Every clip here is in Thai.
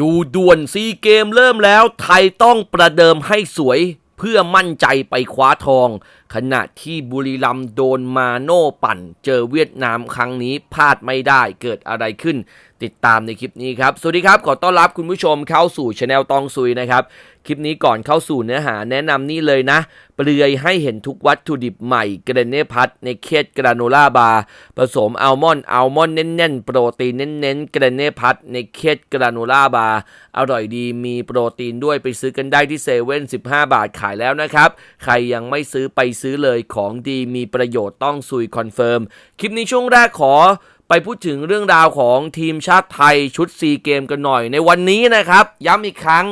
ดูด่วนซีเกมเริ่มแล้ว ไทยต้องประเดิมให้สวยเพื่อมั่นใจไปคว้าทอง ขณะที่บุรีรัมย์โดนมาโน่ปั่น เจอเวียดนามครั้งนี้พลาดไม่ได้เกิดอะไรขึ้น ติดตามในคลิปนี้ครับ สวัสดีครับขอต้อนรับคุณผู้ชมเข้าสู่ช anel ตองซุยนะครับ คลิปนี้ก่อนเข้าสู่เนื้อหาแนะนำนี่เลยนะ เปลือยให้เห็นทุกวัตถุดิบใหม่เกรเนพัทในเคสกราโนล่าบาร์ผสมอัลมอนด์อัลมอนด์เน้นๆ โปรตีนเน้นๆเกรเนพัทในเคสกราโนล่าบาร์อร่อยดีมีโปรตีนด้วยไปซื้อกันได้ที่เซเว่น15บาทขายแล้วนะครับ ใครยังไม่ซื้อไปซื้อเลยของดีมีประโยชน์ต้องซุยคอนเฟิร์มคลิปนี้ช่วงแรกขอ ไปพูดถึงเรื่องราวของทีมชาติไทยชุดซีเกมกันหน่อย ในวันนี้นะครับ ย้ำอีกครั้ง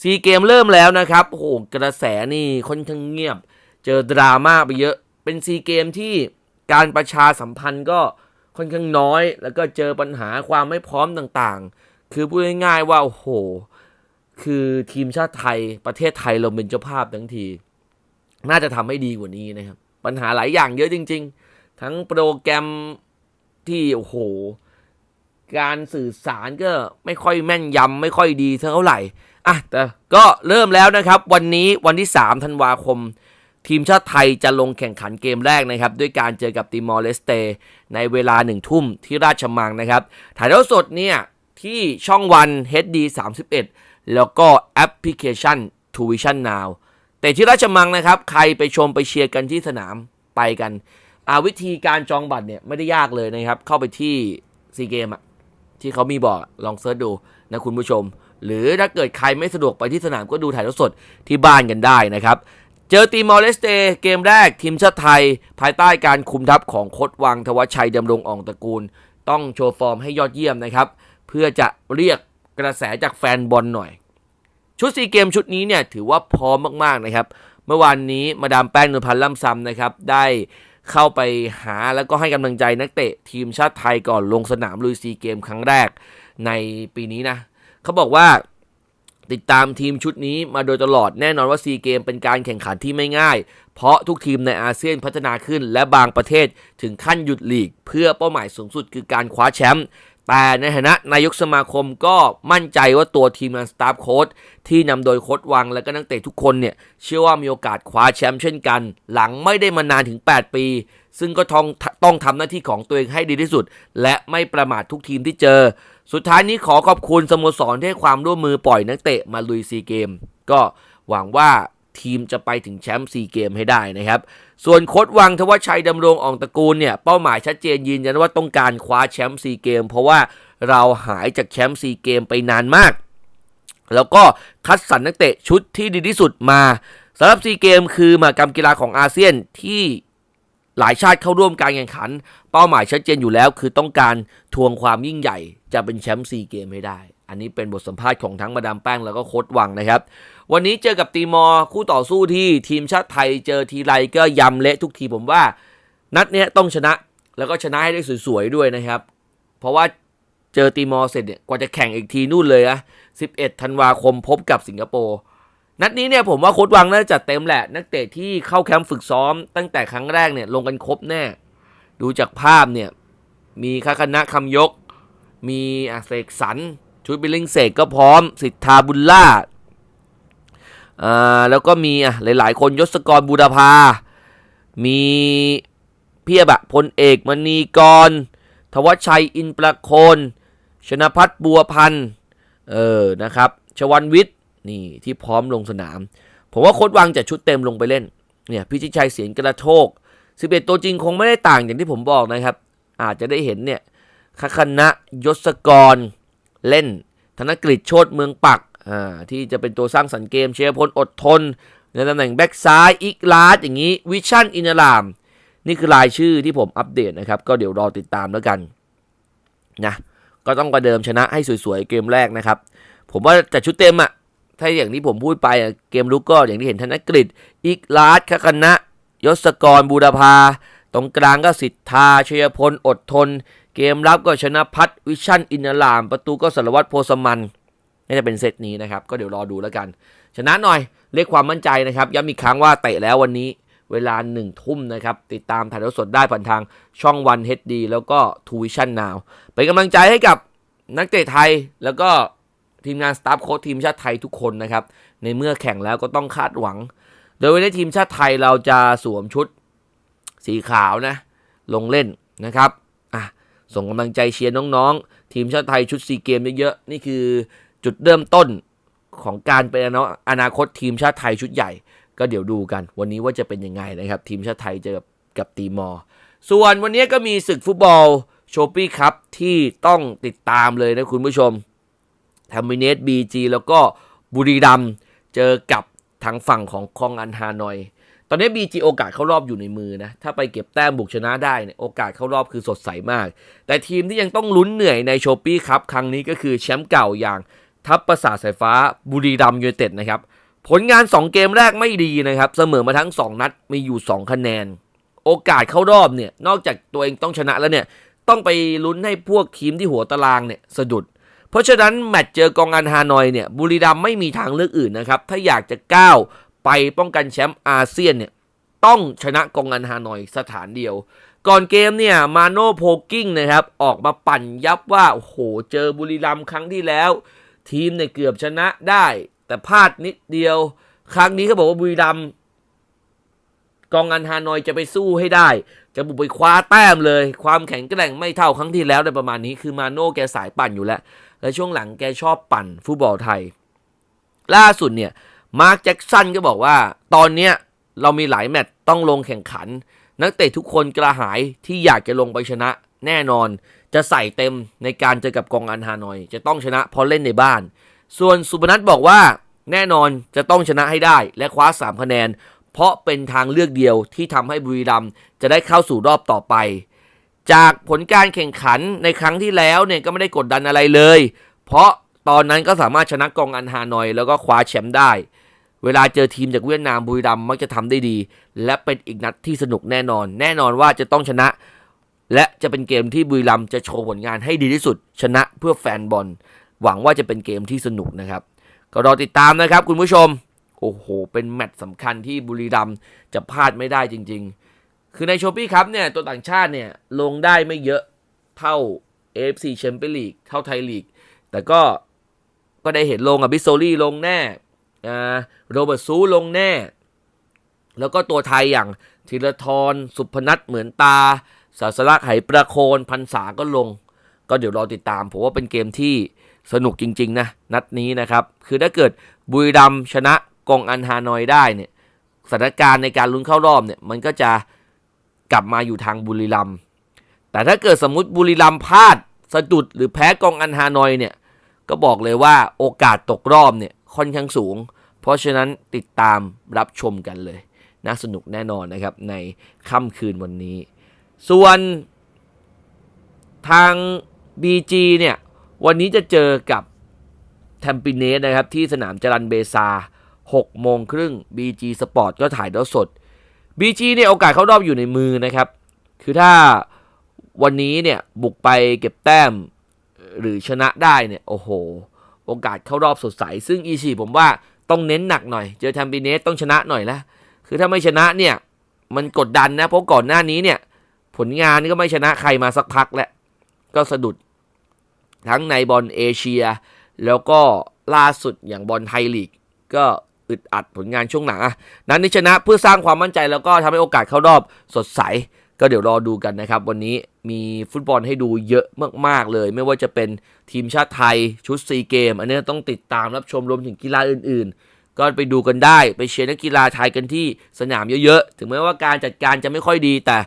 ซีเกมเริ่มแล้วนะครับโอ้โหกระแสนี่ค่อนข้างเงียบ เจอดราม่าไปเยอะ เป็นซีเกมที่การประชาสัมพันธ์ก็ค่อนข้างน้อย แล้วก็เจอปัญหาความไม่พร้อมต่างๆ คือพูดง่ายๆว่าโอ้โห คือทีมชาติไทยประเทศไทยเราเป็นเจ้าภาพทั้งที น่าจะทำให้ดีกว่านี้นะครับ ปัญหาหลายอย่างเยอะจริง ๆ ทั้งโปรแกรม ที่โอ้โห การสื่อสารก็ไม่ค่อยแม่นยำไม่ค่อยดีเท่าไหร่อะแต่ก็เริ่มแล้วนะครับ วันนี้วันที่3ธันวาคม ทีมชาติไทยจะลงแข่งขันเกมแรกนะครับ ด้วยการเจอกับติมอร์เลสเตในเวลาหนึ่งทุ่มที่ราชมังนะครับถ่ายทอดสดเนี่ยที่ช่องวัน HD 31 แล้วก็แอปพลิเคชัน t u v i s i o n Now แต่ที่ราชมังนะครับ ใครไปชมไปเชียร์กันที่สนามไปกัน อาวิธีการจองบัตรเนี่ยไม่ได้ยากเลยนะครับ เข้าไปที่ซีเกมอะที่เขามีบอกลองเซิร์ชดูนะคุณผู้ชม หรือถ้าเกิดใครไม่สะดวกไปที่สนามก็ดูถ่ายทอดสดที่บ้านกันได้นะครับ เจอตีมอร์เลสเตเกมแรกทีมชาติไทย ภายใต้การคุมทัพของโค้ดวังทวัชชัยดำรงอ่องตระกูล ต้องโชว์ฟอร์มให้ยอดเยี่ยมนะครับ เพื่อจะเรียกกระแสจากแฟนบอลหน่อย ชุดซีเกมชุดนี้เนี่ยถือว่าพร้อมมากๆนะครับ เมื่อวานนี้มาดามแป้งนวลพันธ์ล่ำซำนะครับได้ เข้าไปหาแล้วก็ให้กำลังใจนักเตะทีมชาติไทยก่อนลงสนามลุยซีเกมครั้งแรกในปีนี้นะ เขาบอกว่าติดตามทีมชุดนี้มาโดยตลอดแน่นอนว่าซีเกมเป็นการแข่งขันที่ไม่ง่าย เพราะทุกทีมในอาเซียนพัฒนาขึ้น และบางประเทศถึงขั้นหยุดลีก เพื่อเป้าหมายสูงสุดคือการคว้าแชมป์ แต่ในฐานะนายกสมาคมก็มั่นใจว่าตัวทีมงานสตาฟโค้ชที่นำโดยโค้ชวังและก็นักเตะทุกคนเนี่ย เชื่อว่ามีโอกาสคว้าแชมป์เช่นกัน หลังไม่ได้มานานถึง 8 ปี ซึ่งก็ต้องต้องทำหน้าที่ของตัวเองให้ดีที่สุด และไม่ประมาททุกทีมที่เจอ สุดท้ายนี้ขอขอบคุณสโมสรที่ให้ความร่วมมือปล่อยนักเตะมาลุยซีเกม ก็หวังว่า ทีมจะไปถึงแชมป์ซีเกมให้ได้นะครับ ส่วนโค้ดวังทวชชัยดำรงอ่องตระกูลเนี่ยเป้าหมายชัดเจนยืนยันว่าต้องการคว้าแชมป์ซีเกมเพราะว่าเราหายจากแชมป์ซีเกมไปนานมาก แล้วก็คัดสรรนักเตะชุดที่ดีที่สุดมาสำหรับซีเกมคือมากรรมกีฬาของอาเซียนที่หลายชาติเข้าร่วมการแข่งขัน เป้าหมายชัดเจนอยู่แล้ว คือต้องการทวงความยิ่งใหญ่จะเป็นแชมป์ซีเกมให้ได้ อันนี้เป็นบทสัมภาษณ์ของทั้งมาดามแป้งแล้วก็โค้ดวังนะครับ วันนี้เจอกับตีมอร์คู่ต่อสู้ที่ทีมชาติไทยเจอทีไรก็ยำเละทุกทีผมว่า นัดเนี้ยต้องชนะแล้วก็ชนะให้ได้สวยๆด้วยนะครับ เพราะว่าเจอตีมอร์เสร็จเนี่ยกว่าจะแข่งอีกทีนู่นเลยนะ11 ธันวาคมพบกับสิงคโปร์นัดนี้เนี่ยผมว่าโค้ดวังน่าจะจัดเต็มแหละ นักเตะที่เข้าแคมป์ฝึกซ้อม ตั้งแต่ครั้งแรกเนี่ยลงกันครบแน่ ดูจากภาพเนี่ยมีคาคณะคำยก มีอาเสกสรร ชุดบิลลิงเสกก็พร้อม สิทธาบุญล่าอ่าแล้วก็มีอะหลายๆ คนยศกรบูรพา มีเพียบะพลเอกมณีกร ทวชัยอินประโคน ชนพัฒน์บัวพันธ์เออนะครับชวันวิทย์นี่ที่พร้อมลงสนาม ผมว่าโค้ดวังจะชุดเต็มลงไปเล่นเนี่ยพิชิตชัยเสียงกระโชก11 ตัวจริงคงไม่ได้ต่างอย่างที่ผมบอกนะครับ อาจจะได้เห็นเนี่ยคคณะยศกร เล่น ธนกฤษโชตเมืองปักอ่าที่จะเป็นตัวสร้างสรรค์เกมเชียร์พลอดทน ในตำแหน่งแบ็กซ้ายอีกลาดอย่างนี้วิชั่นอินาราม นี่คือรายชื่อที่ผมอัปเดตนะครับ ก็เดี๋ยวรอติดตามแล้วกันนะก็ต้องประเดิมชนะให้สวยๆเกมแรกนะครับ ผมว่าจัดชุดเต็มอะถ้าอย่างที่ผมพูดไปอะเกมลุกก็อย่างที่เห็นธนกฤษอีกลาดคคณะยศกรบูรพาตรงกลางก็สิทธาชยพลอดทน เกมรับก็ชนะพัฒน์วิชั่นอินาราม ประตูก็สารวัตรโพสมันน่าจะเป็นเซตนี้นะครับ ก็เดี๋ยวรอดูแล้วกัน ชนะหน่อยเรียกความมั่นใจนะครับ ย้ำอีกครั้งว่าเตะแล้ววันนี้เวลาหนึ่งทุ่มนะครับ ติดตามถ่ายทอดสดได้ผ่านทางช่องวัน HD แล้วก็ทูวิชั่นนาวเป็นกำลังใจให้กับนักเตะไทยแล้วก็ทีมงานสตาฟโค้ชทีมชาติไทยทุกคนนะครับ ในเมื่อแข่งแล้วก็ต้องคาดหวัง โดยวันนี้ทีมชาติไทยเราจะสวมชุดสีขาวนะ ลงเล่นนะครับ ส่งกำลังใจเชียร์น้องๆ ทีมชาติไทยชุดซีเกมเยอะๆ นี่คือจุดเริ่มต้นของการเป็นอนาคตทีมชาติไทยชุดใหญ่ ก็เดี๋ยวดูกัน วันนี้ว่าจะเป็นยังไงนะครับ ทีมชาติไทยเจอกับกับตีมอร์ส่วนวันนี้ก็มีศึกฟุตบอลโชปี้ครับที่ต้องติดตามเลยนะคุณผู้ชมทามิเนตบีจีแล้วก็บุรีรัมเจอกับทางฝั่งของคองอันฮานอย ตอนนี้ BG โอกาสเข้ารอบอยู่ในมือนะ ถ้าไปเก็บแต้มบุกชนะได้เนี่ยโอกาสเข้ารอบคือสดใสมาก แต่ทีมที่ยังต้องลุ้นเหนื่อยในโชปี้ครับครั้งนี้ก็คือแชมป์เก่าอย่างทัพประสาทสายฟ้าบุรีรัมย์ยูเต็ดนะครับ ผลงาน 2 เกมแรกไม่ดีนะครับ เสมอมาทั้ง 2 นัดมีอยู่ 2 คะแนน โอกาสเข้ารอบเนี่ยนอกจากตัวเองต้องชนะแล้วเนี่ยต้องไปลุ้นให้พวกทีมที่หัวตารางเนี่ยสะดุด เพราะฉะนั้นแมตช์เจอกองอันฮานอยเนี่ยบุรีรัมไม่มีทางเลือกอื่นนะครับถ้าอยากจะก้าว ไปป้องกันแชมป์อาเซียนเนี่ยต้องชนะกองอันฮานอยสถานเดียว ก่อนเกมเนี่ยมาโนโพกิ้งนะครับออกมาปั่นยับว่าโอ้โหเจอบุรีรัมย์ครั้งที่แล้ว ทีมเนี่ยเกือบชนะได้ แต่พลาดนิดเดียว ครั้งนี้เขาบอกว่าบุรีรัมย์กองอันฮานอยจะไปสู้ให้ได้ จะบุกไปคว้าแต้มเลย ความแข็งแกร่งไม่เท่าครั้งที่แล้วในประมาณนี้คือมาโน่แกสายปั่นอยู่แล้ว และช่วงหลังแกชอบปั่นฟุตบอลไทย ล่าสุดเนี่ย มาร์คแจ็กสันก็บอกว่า ตอนเนี้ยเรามีหลายแมตช์ต้องลงแข่งขัน นักเตะทุกคนกระหายที่อยากจะลงไปชนะแน่นอน จะใส่เต็มในการเจอกับกองอันฮานอย จะต้องชนะเพราะเล่นในบ้าน ส่วนสุพนัทบอกว่าแน่นอนจะต้องชนะให้ได้และคว้า 3 คะแนน เพราะเป็นทางเลือกเดียวที่ทำให้บุรีรัมย์จะได้เข้าสู่รอบต่อไป จากผลการแข่งขันในครั้งที่แล้วเนี่ยก็ไม่ได้กดดันอะไรเลย เพราะตอนนั้นก็สามารถชนะกองอันฮานอย แล้วก็คว้าแชมป์ได้ เวลาเจอทีมจากเวียดนามบุรีรัมย์มักจะทำได้ดี และเป็นอีกนัดที่สนุกแน่นอน แน่นอนว่าจะต้องชนะ และจะเป็นเกมที่บุรีรัมย์จะโชว์ผลงานให้ดีที่สุด ชนะเพื่อแฟนบอล หวังว่าจะเป็นเกมที่สนุกนะครับ ก็รอติดตามนะครับคุณผู้ชม โอ้โห เป็นแมตช์สำคัญที่บุรีรัมย์จะพลาดไม่ได้จริง ๆ คือในโชปี้ครับเนี่ยตัวต่างชาติเนี่ยลงได้ไม่เยอะเท่า AFC แชมเปี้ยนลีกเท่าไทยลีกแต่ก็ก็ได้เห็นลงอะบิโซลี่ลงแน่ อ่าโรเบิร์ตซูลงแน่ แล้วก็ตัวไทยอย่างธีรทรสุพนัทเหมือนตาศาสลักไหประโคนพันษาก็ลง ก็เดี๋ยวรอติดตามผมว่าเป็นเกมที่สนุกจริง ๆ นะ นัดนี้นะครับ คือถ้าเกิดบุรีรัมชนะกองอันฮานอยได้เนี่ยสถานการณ์ในการลุ้นเข้ารอบเนี่ยมันก็จะกลับมาอยู่ทางบุรีรัมแต่ถ้าเกิดสมมติบุรีรัมพลาดสะดุดหรือแพ้กองอันฮานอยเนี่ยก็บอกเลยว่าโอกาสตกรอบเนี่ย ค่อนข้างสูง เพราะฉะนั้นติดตามรับชมกันเลย น่าสนุกแน่นอนนะครับในค่ำคืนวันนี้ ส่วนทาง BG เนี่ย วันนี้จะเจอกับแทมปิเนสนะครับ ที่สนามจรันเบซา6โมงครึ่ง BG Sport ก็ถ่ายทอดสด BG เนี่ยโอกาสเข้ารอบอยู่ในมือนะครับ คือถ้าวันนี้เนี่ยบุกไปเก็บแต้มหรือชนะได้เนี่ย โอ้โห โอกาสเข้ารอบสดใส ซึ่งอีชีผมว่าต้องเน้นหนักหน่อย เจอแทมปิเนสต้องชนะหน่อยละคือถ้าไม่ชนะเนี่ย มันกดดันนะ เพราะก่อนหน้านี้เนี่ย ผลงานก็ไม่ชนะใครมาสักพักแล้ว ก็สะดุดทั้งในบอลเอเชีย แล้วก็ล่าสุดอย่างบอลไทยลีก ก็อึดอัดผลงานช่วงหลังอะนั้นนี่ชนะเพื่อสร้างความมั่นใจแล้วก็ทำให้โอกาสเข้ารอบสดใส ก็เดี๋ยวรอดูกันนะครับ วันนี้มีฟุตบอลให้ดูเยอะมากๆเลย ไม่ว่าจะเป็นทีมชาติไทยชุดซีเกม อันนี้ต้องติดตามรับชมรวมถึงกีฬาอื่น ๆ ก็ไปดูกันได้ไปเชียร์นักกีฬาไทยกันที่สนามเยอะๆ ถึงแม้ว่าการจัดการจะไม่ค่อยดีแต่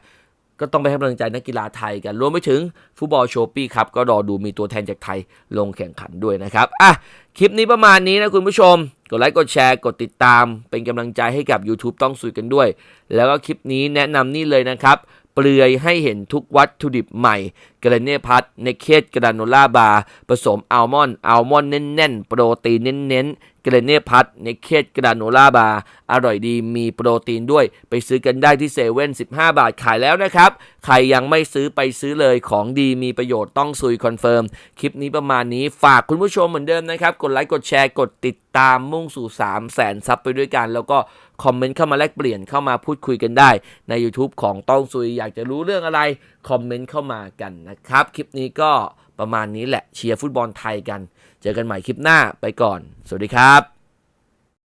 ก็ต้องไปให้กำลังใจนักกีฬาไทยกันรวมไปถึงฟุตบอลโชปี้ครับก็รอดูมีตัวแทนจากไทยลงแข่งขันด้วยนะครับอะคลิปนี้ประมาณนี้นะคุณผู้ชม กดไลค์กดแชร์กดติดตาม เป็นกำลังใจให้กับ YouTube ต้องสุยกันด้วย แล้วก็คลิปนี้แนะนำนี่เลยนะครับ เปลือยให้เห็นทุกวัตถุดิบใหม่กระเนพัทในเคสกราโนล่าบาร์ผสมอัลมอนด์อัลมอนด์แน่นๆ โปรตีนเน้นๆเกรเน่พัทในเคสกราโนล่าบาร์อร่อยดีมีโปรตีนด้วยไปซื้อกันได้ที่เซเว่น15บาทขายแล้วนะครับ ใครยังไม่ซื้อไปซื้อเลยของดีมีประโยชน์ต้องซุยคอนเฟิร์ม คลิปนี้ประมาณนี้ฝากคุณผู้ชมเหมือนเดิมนะครับ กดไลค์กดแชร์กดติดตามมุ่งสู่3 0 0แสนซับไปด้วยกันแล้วก็ คอมเมนต์เข้ามาแลกเปลี่ยนเข้ามาพูดคุยกันได้ใน YouTube ของต้องซุยอยากจะรู้เรื่องอะไร คอมเมนต์เข้ามากันนะครับ คลิปนี้ก็ประมาณนี้แหละเชียร์ฟุตบอลไทยกัน เจอกันใหม่คลิปหน้าไปก่อน สวัสดีครับ